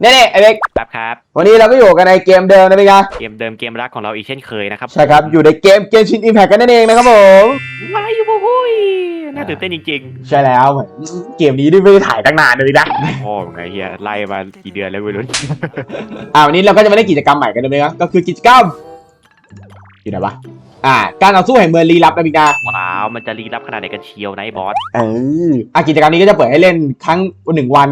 เนี่ยเนี่ยไอ้เล็กครับครับ วันนี้เราก็อยู่กันในเกมเดิมนะพี่กาเกมเดิมเกมรักของเราอีกเช่นเคยนะครับใช่ครับ อยู่ในเกมเกมชินอิมแพคกันนั่นเองนะครับผมว้ายโอ้ยน่าตื่นเต้นจริงใช่แล้วเหมือนเกมนี้ได้ไม่ได้ถ่ายตั้งนานเลยนะๆพ่อไงเฮียไล่มากี่เดือนแล้วไม่รู้อ่าวันนี้เราก็จะมาเล่นกิจกรรมใหม่กันเลยครับก็คือกิจกรรมอยู่ไหนวะอ่า การต่อสู้แห่งเมืองลี้ลับนะพี่กาว้าว มันจะรีรับขนาดไหนกันเชียวนะไอ้บอสเอออะกิจกรรมนี้ก็จะเปิดให้เล่นครั้งหนึ่งวัน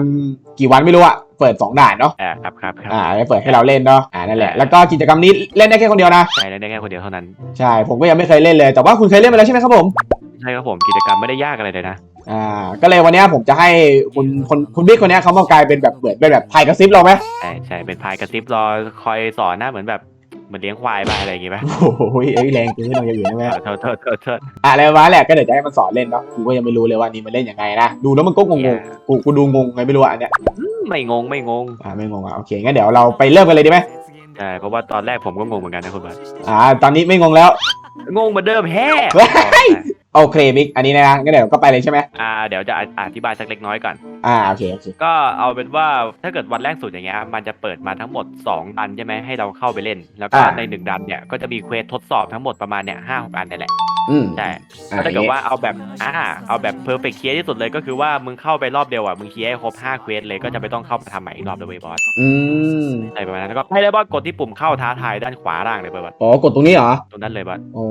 กี่วันไม่รู้อะ เปิดสองด่านเนาะ อ่าครับครับครับอ่าจะเปิดให้เราเล่นเนาะ อ่านั่นแหละ แล้วก็กิจกรรมนี้เล่นได้แค่คนเดียวนะ ใช่ได้แค่คนเดียวเท่านั้น ใช่ ผมก็ยังไม่เคยเล่นเลย แต่ว่าคุณเคยเล่นมาแล้วใช่ไหมครับผม ใช่ครับผม กิจกรรมไม่ได้ยากอะไรเลยนะ อ่า ก็เลยวันเนี้ยผมจะให้คุณคนคุณบิ๊กคนเนี้ยเขามากลายเป็นแบบเหมือนเป็นแบบไทยกระซิบเราไหมใช่ใช่เป็นพายกระซิบรอคอยสอนนะเหมือนแบบ เหมือนเลี้ยงควายบ้างอะไรอย่างงี้ป่ะโอ้โหเอ้ยแรงเกินเราอย่างอื่นใช่ไหมเออโทษโทษโทษโทษอะอะไรประมาณนั้นแหละก็เดี๋ยวจะให้มันสอนเล่นเนาะกูก็ยังไม่รู้เลยว่านี่มันเล่นยังไงนะดูแล้วมันก็งงๆกูกูดูงงไงไม่รู้อะอันเนี้ยไม่งงไม่งงอ่าไม่งงอะโอเคงั้นเดี๋ยวเราไปเริ่มกันเลยดีไหมใช่เพราะว่าตอนแรกผมก็งงเหมือนกันนะคุณบอสอ่าตอนนี้ไม่งงแล้วงงเหมือนเดิมแฮ่เฮ้ย โอเคบิ๊กอันนี้นะงั้นเดี๋ยวก็ไปเลยใช่ไหมอ่าเดี๋ยวจะอธิบายสักเล็กน้อยก่อน อ่าโอเคโอเคก็เอาเป็นว่าถ้าเกิดวันแรกสุดอย่างเงี้ยมันจะเปิดมาทั้งหมด 2 ดันใช่ไหมให้เราเข้าไปเล่น แล้วก็ใน 1 ดันเนี่ยก็จะมีเควสทดสอบทั้งหมดประมาณเนี่ยห้าหกอันนี่แหละอืมใช่อ่าถ้าเกิดว่าเอาแบบอ่าเอาแบบเพอร์เฟกต์เคลียร์ที่สุดเลยก็คือว่ามึงเข้าไปรอบเดียวอะมึงเคลียร์ให้ครบ5เควสเลยก็จะไม่ต้องเข้ามาทำใหม่อีกรอบเลยเว้ยบอสอืมใช่ประมาณนั้นแล้วก็ให้เลยบอสกดที่ปุ่มเข้าท้าทายด้านขวาล่างเลยเว้ยบอสอ๋อกดตรงนี้เหรอตรงนั้นเลยบอสโอ้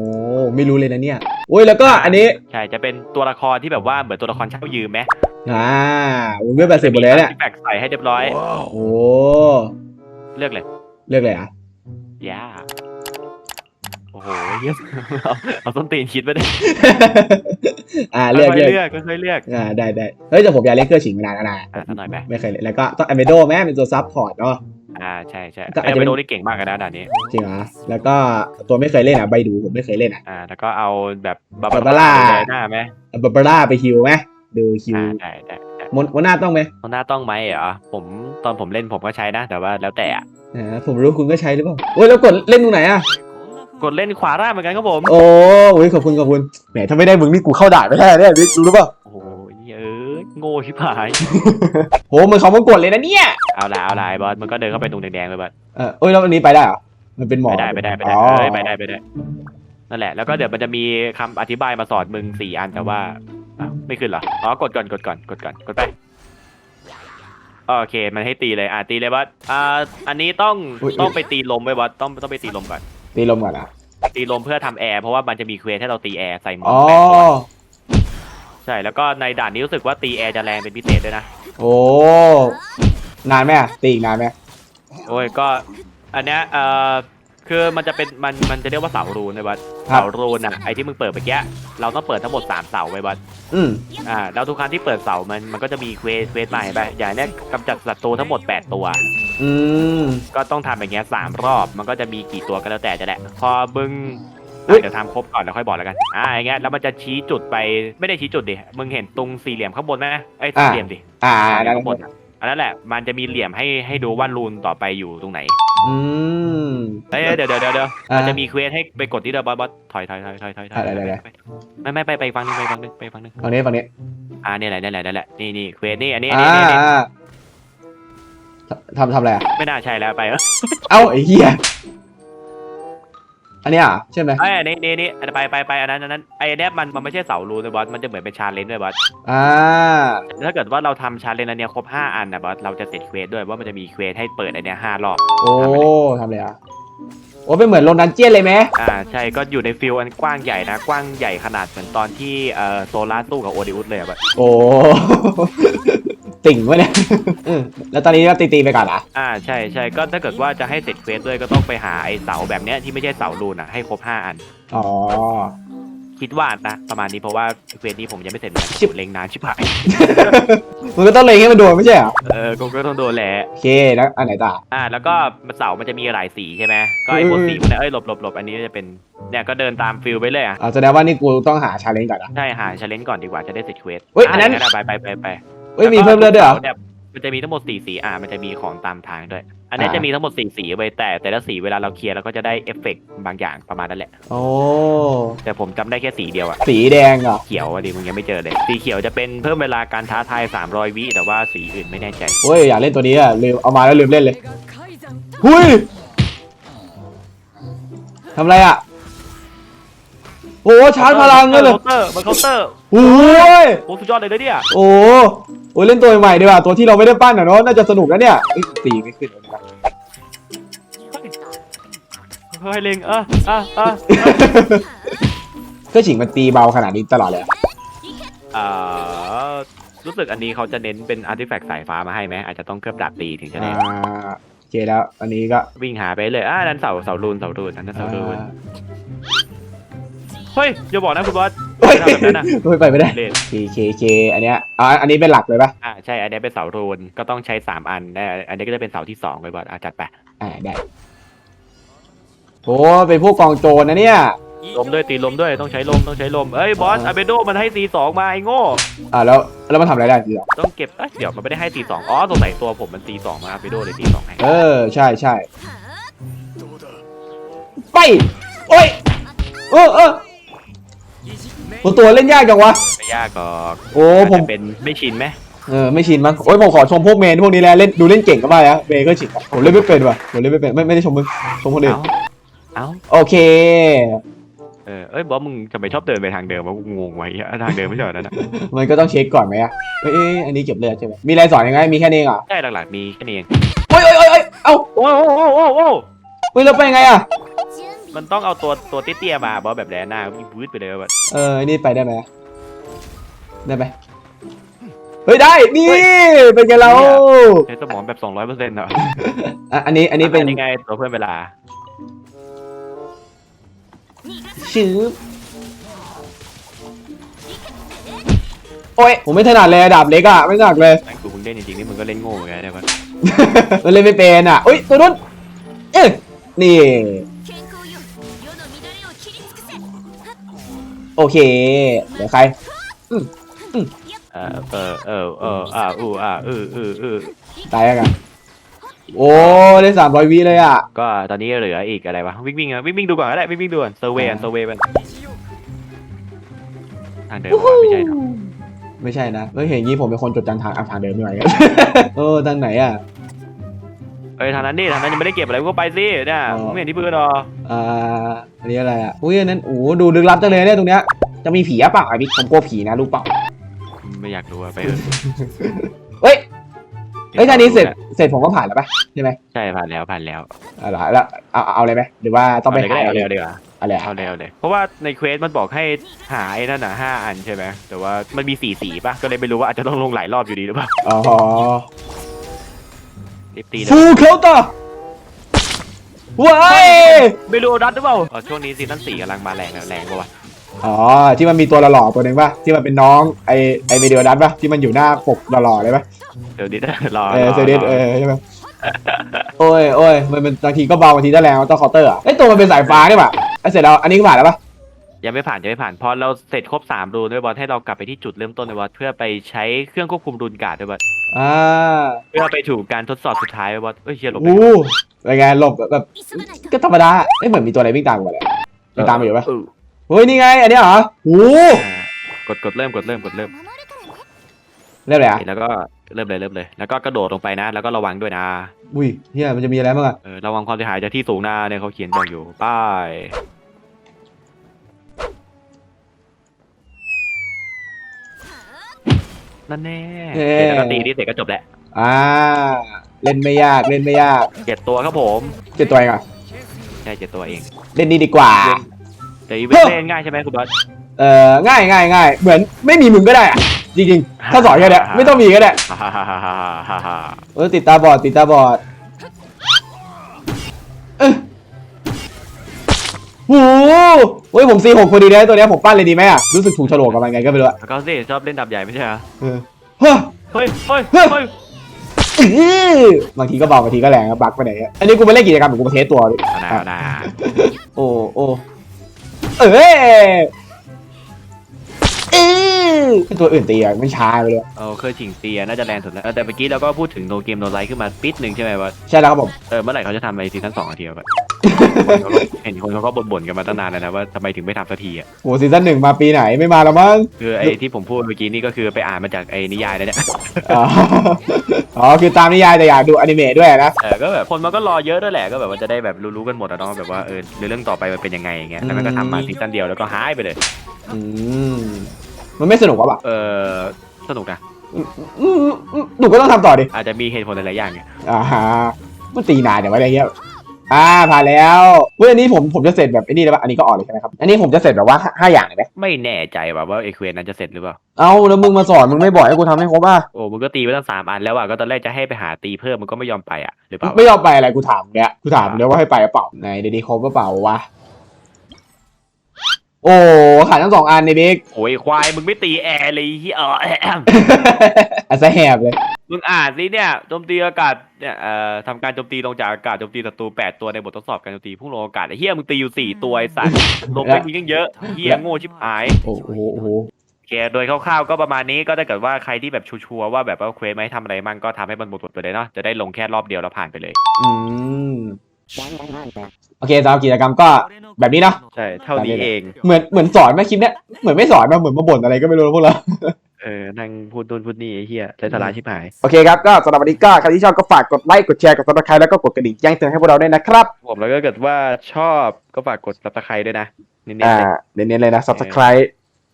ไม่รู้เลยนะเนี่ยโอ้ยแล้วก็อันนี้ใช่จะเป็นตัวละครที่แบบว่าเหมือนตัวละครเช่ายืมไหมอ่าอุ้ยไม่แปดสิบหมดเลยเนี่ยที่แบกใส่ให้เรียบร้อย โอ้เลือกเลย เลือกเลยอะย่าโอ้โหเหี้ยเอาเอาต้นตีนคิดไปได้อ่าเลือกค่อยเลือกๆเลือกค่อยๆเลือกอ่าได้ได้เฮ้ยแต่ผมอยากเล่นเครื่องฉิงมานานแล้วนะอะสักหน่อยไหมไม่เคยเล่นแล้วก็ต้องอเมโดแม่เป็นตัวซับพอร์ตเนาะ อ่าใช่ใช่ก็อาจไอ้จะเป็นไปโดนี่เก่งมากเลยนะด่านนี้ จริงเหรอแล้วก็ตัวไม่เคยเล่นอะใบดูผมไม่เคยเล่นอะ อ่า แล้วก็เอาแบบบาบาบาร่าเลยหน้าไหมบาบาร่าไปฮิวไหมดูฮิวอ่าได้ได้ได้มนมนหน้าต้องไหมตอนหน้าต้องไหมเหรอผมตอนผมเล่นผมก็ใช้นะ แต่ว่าแล้วแต่อะอ่าผมรู้คุณก็ใช้หรือเปล่าโอ้ยแล้วกดเล่นตรงไหนอะกดเล่นขวาล่างเหมือนกันครับผม โอ้โอ้ยขอบคุณขอบคุณแหมถ้าไม่ได้มึงนี่กูเข้าด่านไม่ได้เนี่ยบิ๊กรู้หรือเปล่าโอ้โหเอ้ย โง่ชิบหาย โหมึงเขามากดเลยนะเนี่ย เอาละเอาละไอ้บอสมันก็เดินเข้าไปตรงแดงๆไปบอสเออเอ้ยแล้วอันนี้ไปได้เหรอมันเป็นหมอไปได้ไปได้ไปได้อ๋อเอ้ยไปได้ไปได้นั่นแหละ แล้วก็เดี๋ยวมันจะมีคำอธิบายมาสอนมึงสี่อันแต่ว่าอ้าวไม่ขึ้นเหรออ๋อกดก่อนกดก่อนกดก่อนกดไปโอเค มันให้ตีเลยอะตีเลยบอสอ่าอันนี้ต้องต้องไปตีลมไว้บอสต้องต้องไปตีลมก่อน ตีลมก่อนอะตีลมเพื่อทำแอร์เพราะว่ามันจะมีเควสให้เราตีแอร์ใส่หมวอ๋กอแปดตัว ใช่แล้วก็ในด่านนี้รู้สึกว่าตีแอร์จะแรงเป็นพิเศษด้วยนะ โอ้นานไหมอะตีอีกนานไหมโอ้ยก็อันเนี้ยเอ่อคือมันจะเป็นมันมันจะเรียกว่าเสารูนเลยบัสครับเสารูนอะไอที่มึงเปิดเมื่อกี้เราต้องเปิดทั้งหมดสามเสาไว้บัสอืมอ่าแล้วทุกครั้งที่เปิดเสามันมันก็จะมีเควสเควสใหม่ไปอย่างเนี้ยกำจัดศัตรูทั้งหมด 8 ตัว อืมก็ต้องทำอย่างเงี้ยสามรอบ มันก็จะมีกี่ตัวก็แล้วแต่จะแหละ พอมึง อุ๊ยอะเดี๋ยวทำครบก่อนแล้วค่อยบอกแล้วกันอ่าอย่างเงี้ยแล้วมันจะชี้จุดไปไม่ได้ชี้จุดดิมึงเห็นตรงสี่เหลี่ยมข้างบนไหมไอ้ยสี่เหลี่ยมดิอ่าสี่เหลี่นั่ยมนข้างบนอะอันนั้นแหละมันจะมีเหลี่ยมให้ให้ดูว่ารูนต่อไปอยู่ตรงไหนอืม เอ้ยเดี๋ยวเดี๋ยวเดี๋ยวเดี๋ยวอ่ามัมันจะมีเควสให้ไปกดที่เดอะบอสบอสถอยถอยถอยถอยถอยถอยอ่าได้ได้ ไม่ไม่ไปไปฟังนึงไปฟังนึงไปฟังนึงฝั่งนี้ฝั่งนี้อ่าเนี่ยแหละเนี่ยแหละเนี่ยแหละนี่นี่เควสนี่อันนี้อันอ่านี้อันนี้อ่าทำทำอะไรอะไม่น่าใช่แล้วไปเออเอ้าไอ้เหี้ย อันเนี้ยอะใช่ไหมไอ้ยนี่นี่นี่ไปไปไปอันนั้นอันนั้นไอ้เนี้ยมันมันไม่ใช่เสารูนเลยบอสมันจะเหมือนเป็นชาเลนจ์ด้วยบอสอ่าถ้าเกิดว่าเราทำชาเลนจ์อันเนี้ยครบ5อันนะบอสเราจะเสร็จเควสด้วยว่ามันจะมีเควสให้เปิดอันเนี้ยห้ารอบ โอ้ทำเลยอะโอ้เป็นเหมือนโรนันเจียนเลยไหมอ่าใช่ก็อยู่ในฟิลอันกว้างใหญ่นะ กว้างใหญ่ขนาดเหมือนตอนที่เอ่อโซล่าสู้กับโอดิอุสเลยอะบอสโอ้ ติ่งวะเนี่ย อืมแล้วตอนนี้ก็ตีตีๆไปก่อนอะอ่าใช่ใช่ก็ถ้าเกิดว่าจะให้เสร็จเควสด้วยก็ต้องไปหาไอ้เสาแบบเนี้ยที่ไม่ใช่เสารูนอะให้ครบ5อัน อ๋อ คิดว่านะประมาณนี้เพราะว่าเควสนี้ผมยังไม่เสร็จเลยชิบเล็งนานชิบหายมันก็ต้องเล็งให้มันโดนไม่ใช่เหรอเออก็ก็ต้องโดนแหละโอเคแล้วอันไหนต่อ อ่า แล้วก็เสามันจะมีหลายสีใช่ไหมก็ไอ้พวกอืมสีพวกเนี้ยเอ้ยหลบหลบหลบอันนี้จะเป็นเนี่ยก็เดินตามฟิลไปเลยอะอ่าแสดงว่านี่กูต้องหาชาเลนจ์ก่อนอะใช่หาชาเลนจ์ก่อนดีกว่าจะได้เสร็จเควสเฮ้ยอันนั้นะไปไปไปไป เอ้ยมีเพิ่มเลือดด้วยเหรอ นี่มันจะมีทั้งหมดสี่สีอ่ามันจะมีของตามทางด้วย อันนี้อ่า จะมีทั้งหมดสี่สีไว้ยแต่แต่ละสีเวลาเราเคลียร์เราก็จะได้เอฟเฟกต์บางอย่างประมาณนั้นแหละ โอ้แต่ผมจำได้แค่สีเดียวอะสีแดงเหรอเขียวอะดิมึงยังไม่เจอเลย สีเขียวจะเป็นเพิ่มเวลาการท้าทาย 300 วิแต่ว่าสีอื่นไม่แน่ใจโอ้ยอยากเล่นตัวนี้อะลืมเอามาแล้วลืมเล่นเลยหุยทำอะไรอะโอ้ชาร์จพลังเลยเหรอเคาน์เตอร์มันเคาน์เตอร์โอ้ยโอ้สุดยอดเลยนะเนี่ยโอ้โอ้ยเล่นตัวใหม่ดีกว่าตัวที่เราไม่ได้ปั้นอะเนาะน่าจะสนุกนะเนี่ยเอ้ยตีไม่ขึ้นเลยนะเฮ้ยเล็งเออเออเออเครื่องฉิงมันตีเบาขนาดนี้ตลอดเลยอะเอ่อรู้สึกอันนี้เขาจะเน้นเป็นอาร์ติแฟกต์สายฟ้ามาให้ไหมอาจจะต้องเคลือบดาบตีถึงจะอ่าได้โอเคแล้ว อันนี้ก็วิ่งหาไปเลยอ่านั่นเสาเสารูนเสารูนอันนั้นเสารูน อ่า เฮ้ยอย่าบอกนะคุณบอสเฮ้ยไม่ทำแบบนั้นนะไม่ไปไม่ได้เล่นเคเคเคอันเนี้ยอ่าอันนี้เป็นหลักเลยปะอ่าใช่ อันนี้เป็นเสารูนก็ต้องใช้สามอันได้อันนี้ก็จะเป็นเสาที่สองเลยบอสอะจัดไปอ่าได้โอ้เป็นพวกกองโจรนะเนี่ย ลมด้วยตีลมด้วยต้องใช้ลมต้องใช้ลมเอ้ยบอสอ่าอาเบโดมันให้ตีสองมาไอ้โง่อ่าแล้วแล้วมันทำอะไรได้จริงเหรอต้องเก็บเอ้ยเดี๋ยวมันไม่ได้ให้ตีสองอ๋อสงสัยตัวผมมันตีสองมาอาเบโดเลยตีสองให้เออใช่ใช่ไปโอ้ยเออเออ ตัวตัวเล่นยากจังวะ ไม่ยากหรอกโอ้ผม อาจจะเป็นไม่ชินไหมเออไม่ชินมั้งโอ้ยผมขอชมพวกเมนพวกนี้แล้วเล่นดูเล่นเก่งก็ไปนะเมย์ก็ฉินผมเล่นไม่เป็นว่ะผมเล่นไม่เป็นไม่ไม่ได้ชมมึงชมคนอื่นเอ้าเอ้าโอเค เออเอ้ยบอสมึงทำไมชอบเดินไปทางเดิมวะกูงงไว้เหี้ยทางเดิมไม่ใช่เหรอนั่นนะมันก็ต้องเช็คก่อนไหมอะเอ้ยเอ้ยอันนี้เก็บเลือดใช่ไหมมีอะไรสอนยังไงมีแค่นี้เองเหรอใช่หลักๆมีแค่นี้เองโอ้ยโอ้ยโอ้ยโอ้ยเอ้าโอ้โอ้โอ้โอ้โอ้เฮ้ยเราไปยังไงอะ มันต้องเอาตัวตัวเตี้ยๆมาบอสแบบแดนหน้าวิ่งวืดไปเลยแบบเอออันนี่ไปได้ไหมได้ไหมเฮ้ยได้ นี่เป็นไงเราใช้สมองแบบสองร้อยเปอร์เซ็นต์เหรออะอันนี้อันนี้เป็นยังไงตัวเพื่อนเวลาชื่อโอ้ยผมไม่ถนัดเลยดาบเล็กอะไม่ถนัดเลยแม่งกูมึงเล่นจริงๆนี่มึงก็เล่นโง่เหมือนกันเนี่ยปะมันเล่นไม่เป็นอะอุ้ยตัวนู้นเอ๊ะนี่ โอเค เดี๋ยวใครเออเออเออเอออ่าอู้อ่าอืออืออือตายยังไงโอ้ได้สามร้อยวิเลยอะก็ตอนนี้เหลืออีกอะไรวะวิ่งวิ่งอะวิ่งวิ่งดูก่อนก็ได้วิ่งวิ่งดูก่อนเซอร์เวย์เซอร์เวย์มันทางเดินวะไม่ใช่เนอะไม่ใช่นะเฮ้ยเห็นงี้ผมเป็นคนจดจันทางอะทางเดินไม่ไหวกัน เออทางไหนอะ เอ้ยทางนั้นดิทางนั้นยังไม่ได้เก็บอะไรก็ไปสิเนี่ยอ๋อมึงไม่เห็นที่พื้นหรออ่าอันนี้อะไรอะอุ้ยอันนั้นโอ้โหดูลึกลับจังเลยเนี่ยตรงเนี้ยจะมีผีอะเปล่าไอ้บิ๊กผมกลัวผีนะรู้เปล่าไม่อยากรู้อะไปเถอะเฮ้ยเฮ้ยท่านี้เสร็จเสร็จผมก็ผ่านแล้วปะใช่ไหมใช่ผ่านแล้วผ่านแล้วเอาล่ะแล้วเอาเอาเลยไหมหรือว่าต้องไปเาเลยก็หาได้เอาเร็วดีกว่าอะไรอะเอาเร็วเลยเพราะว่าในเควสมันบอกให้หาไอ้นั่นน่ะห้าอันใช่ไหมแต่ว่ามันมีสี่สีป่ะก็เลยไม่รู้ว่าอาจจะต้องลงหลายรอบอยู่ดีหรือเปล่าอ๋อ รีบตีเลยฟูเคาน์เตอร์ว้ายไม่รู้รัดหรือเปล่าอ๋อช่วงนี้ซีซั่นสี่กำลังมาแรงแรงกว่าอ๋อที่มันมีตัวหล่อๆตัวหนึ่งป่ะที่มันเป็นน้องไอไอเมเดียดัตป่ะที่มันอยู่หน้าปกหล่อๆเลยป่ะเดี๋ยวดิรอเออรอเซเดสรอเออใช่ไหมโอ้ยโอ้ยมันเป็นบางทีก็เบาบางทีก็แรงต้องเคาน์เตอร์อะไอยตัวมันเป็นสายฟ้านี่ป่ะไอยเสร็จแล้วอันนี้ก็ผ่านแล้วป่ะ ยังไม่ผ่านยังไม่ผ่านพอเราเสร็จครบสามรูนด้วยบอสให้เรากลับไปที่จุดเริ่มต้นด้วยบอสเพื่อไปใช้เครื่องควบคุมรูนการ์ดด้วยบอสอ่าเพื่อไปถูกการทดสอบสุดท้ายด้วยบอสเอ้ยเชียหลบไปอู้เป็นไงหลบแบบแบบ ก็ธรรมดาไม่เหมือนมีตัวอะไรวิ่งตามกูเลยวิ่งตามมาอยู่ปะเออเฮ้ยนี่ไงอันนี้เหรอโอ้อ่ากดกดเริ่มกดเริ่มกดเริ่มเรียบเลยอะแล้วก็เริ่มเลยเริ่มเลย แล้วก็กระโดดลงไปนะ แล้วก็ระวังด้วยนะ อุ้ยเฮียมันจะมีอะไรบ้างอะเออระวังความเสียหายจากที่สูงหน้าเนี่ยเขาเขียนบอกอยู่ป้าย นั่นแน่เสร็จแล้วก็ตีนี่เสร็จก็จบแล้วอ่า เล่นไม่ยากเล่นไม่ยากเจ็ดตัวครับผมเจ็ดตัวเองอะใช่เจ็ดตัวเองเล่นนี่ดีกว่า แต่อีเวนต์เล่นง่ายใช่ไหมคุณบอส เอ่อง่ายง่ายง่ายเหมือนไม่มีมึงก็ได้อะจริงๆ ถ้าสอนแค่เนี้ยไม่ต้องมีก็ได้ฮ่าฮ่าฮ่าฮ่าฮ่าฮ่าเออติดตาบอดติดตาบอด หเฮ้ยผมซีหกพอดีเลยตัวเนี้ยผมปั้นเลยดีไหมอะรู้สึกถูกโฉลกกับมันไงก็ไม่รู้อะแล้วก็สิชอบเล่นดับใหญ่ไม่ใช่เหรอเออเฮ้ยเฮ้ยเฮ้ยเฮ้ยเฮ้ยอื้อบางทีก็เบาบางทีก็แรงครับบักไปไหนอะอันนี้กูมาเล่นกิจกรรมหรือกูมาเทสตัวดิเอานาเอานาโอ้โอ้เอ้ยเออ ตัวอื่นตีอะมันช้าไปเลยเออเคยถิงเตียน่าจะแรงสุดแล้วเออแต่เมื่อกี้เราก็พูดถึงโนเกมโนไลท์ขึ้นมาปิดหนึ่งใช่ไหมว่าใช่แล้วครับผม เออเมื่อไหร่เขาจะทำไอซีซั่นสองอาทีแบบเห็นคนเขาก็บ่นๆกันมาตั้งนานแล้วนะว่าทำไมถึงไม่ทำสักทีอะโหซีซั่นหนึ่งมาปีไหนไม่มาแล้วมั้งคือไอที่ผมพูดเมื่อกี้นี่ก็คือไปอ่านมาจากไอ้นิยายนะเนี่ย อ๋ออ๋อคือตามนิยายแต่อยากดูอนิเมะด้วยนะ เออก็แบบคนมันก็รอเยอะด้วยแหละก็แบบว่าจะได้แบบรู้ๆกันหมดอะเนาะแบบว่าเออเรื่องต่อไปมันเป็นยังไงอย่างเงี้ยแล้วมันก็ทำมาซีซั่นเดียวแล้วก็หายไปเลย อืม มันไม่สนุกวะปะเออสนุกนะอืมอืมอืมหนูก็ต้องทำต่อดิ อาจจะมีเหตุผลหลายๆอย่างไงอ่าฮะมันตีนานเดี๋ยวอะไรเงี้ยอ่าผ่านแล้วเว้ยอันนี้ผมผมจะเสร็จแบบไอ้นี่แล้วปะอันนี้ก็ออกเลยใช่ไหมครับ อันนี้ผมจะเสร็จแบบว่าห้าห้าอย่างเลยไหมไม่แน่ใจว่าว่าเอควนั้นจะเสร็จหรือเปล่า เอ้าแล้วมึงมาสอนมึงไม่บอกให้กูทำให้ครบอะโอ้มึงก็ตีไปตั้งสามอันแล้วอะก็ตอนแรกจะให้ไปหาตีเพิ่มมันก็ไม่ยอมไปอะหรือเปล่าไม่ยอมไปอะไรกูถามเนี่ยกูถามเนี่ยว่าให้ไปหรือเปล่าไหนเดี๋ยวนี้ครบหรือเปล่าวะ โอ้ขาดทั้งสองอันในบิ๊กโอ้ยควายมึงไม่ตีแอร์เลยที่เอออาซะแหบเลย มึงอ่านสิเนี่ยโจมตีอากาศเนี่ยเอ่อทำการโจมตีลงจากอากาศโจมตีศัตรูแปดตัวในบททดสอบการโจมตีพุ่งลงอากาศไอ้เฮียมึงตีอยู่สี่ตัวไอ้สัตว์ลงไปทียังเยอะเฮียโง่ชิบหายโอ้โหโอ้โหโอเคโดยคร่าวๆก็ประมาณนี้ก็ถ้าเกิดว่าใครที่แบบชัวร์ๆว่าแบบว่าเควสไม่ให้ทำอะไรมั่งก็ทำให้มันหมดๆไปเลยเนาะจะได้ลงแค่รอบเดียวแล้วผ่านไปเลย อืม โอเคสำหรับกิจกรรมก็แบบนี้เนาะใช่ เท่านี้เอง เหมือนเหมือนสอนไหมคลิปเนี้ยเหมือนไม่สอนมาเหมือนมาบ่นอะไรก็ไม่รู้นะพวกเรา เออ นั่งพูดนู่นพูดนี่ไอ้เฮียใจสาระชิบหาย โอเคครับ ก็สำหรับวันนี้ก็ใครที่ชอบก็ฝากกดไลค์กดแชร์กดซับสไครต์แล้วก็กดกระดิ่งแจ้งเตือนให้พวกเราด้วยนะครับ ผมแล้วก็เกิดว่าชอบก็ฝากกด subscribe ด้วยนะเน้นๆอ่าเลยเน้นๆเลยนะ subscribe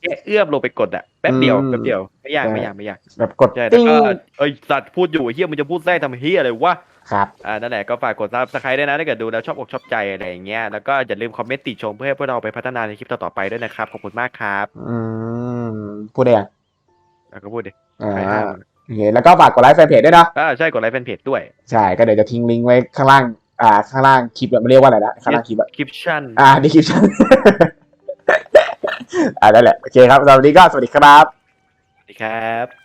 แค่เอื้อมลงไปกดอะแป๊บเดียวอืม แป๊บเดียวไม่ยากใช่ไม่ยากไม่ยากแบบกดใช่แล้วติ้งก็เอ้ยสัตว์พูดอยู่ไอ้เฮียมึงจะพูดแทรกทำเฮียอะไรวะ ครับอ่านั่นแหละก็ฝากกด subscribe ด้วยนะถ้าเกิดดูแล้วชอบอกชอบใจอะไรอย่างเงี้ยแล้วก็อย่าลืมคอมเมนต์ติชมเพื่อให้พวกเราไปพัฒนาในคลิปต่อๆไปด้วยนะครับขอบคุณมากครับอืมพูดได้ยังแล้วก็พูดดิอ่าใครห้ามโอเคแล้วก็ฝากกดไลค์แฟนเพจด้วยนะอ่าใช่กดไลค์แฟนเพจด้วยใช่ก็เดี๋ยวจะทิ้งลิงก์ไว้ข้างล่างอ่าข้างล่างคลิปอะมันเรียกว่าอะไรนะข้างล่างคลิปอะคลิปชั่นอ่าดีคลิปชั่นอ่านั่นแหละโอเคครับสำหรับวันนี้ก็สวัสดีครับสวัสดีครับ